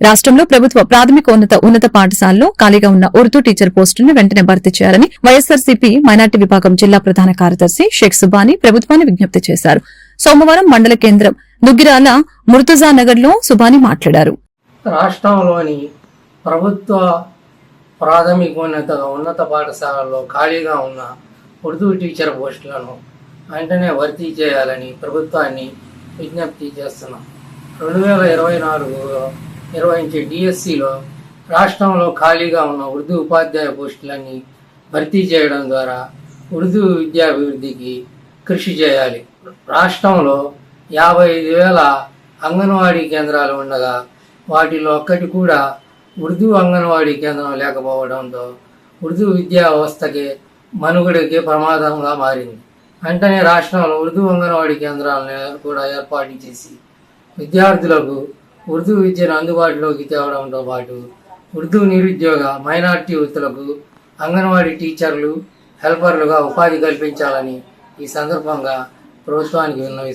రాష్ట్రంలో ప్రభుత్వ ప్రాథమికోన్నత ఉన్నత పాఠశాలలో ఖాళీగా ఉన్న ఉర్దూ టీచర్ పోస్టులను వెంటనే భర్తీ చేయాలని వైఎస్సార్సీపీ మైనార్టీ విభాగం జిల్లా ప్రధాన కార్యదర్శి షేక్ సుబాని ప్రభుత్వాన్ని విజ్ఞప్తి చేశారు. సోమవారం మండల కేంద్రం దుగ్గిరాల ముర్తుజా నగర్లో సుబాని మాట్లాడారు. రాష్ట్రంలోని ప్రభుత్వ ప్రాథమికోన్నత ఉన్నత పాఠశాలలో ఖాళీగా ఉన్న ఉర్దూ టీచర్ పోస్టులను వెంటనే భర్తీ చేయాలని ప్రభుత్వాన్ని విజ్ఞప్తి చేస్తున్నాం. రెండు వేల ఇరవై నాలుగులో నిర్వహించే డిఎస్సిలో రాష్ట్రంలో ఖాళీగా ఉన్న ఉర్దూ ఉపాధ్యాయ పోస్టులన్నీ భర్తీ చేయడం ద్వారా ఉర్దూ విద్యాభివృద్ధికి కృషి చేయాలి. రాష్ట్రంలో యాభై ఐదు వేల అంగన్వాడీ కేంద్రాలు ఉండగా వాటిలో ఒక్కటి కూడా ఉర్దూ అంగన్వాడీ కేంద్రం లేకపోవడంతో ఉర్దూ విద్యా వ్యవస్థకి మనుగడకి ప్రమాదంగా మారింది. వెంటనే రాష్ట్రంలో ఉర్దూ అంగన్వాడీ కేంద్రాలను కూడా ఏర్పాటు చేసి విద్యార్థులకు ఉర్దూ విద్యను అందుబాటులోకి తేవడంతో పాటు ఉర్దూ నిరుద్యోగ మైనార్టీ వృత్తులకు అంగన్వాడీ టీచర్లు హెల్పర్లుగా ఉపాధి కల్పించాలని ఈ సందర్భంగా ప్రభుత్వానికి విన్నవిస్తున్నాను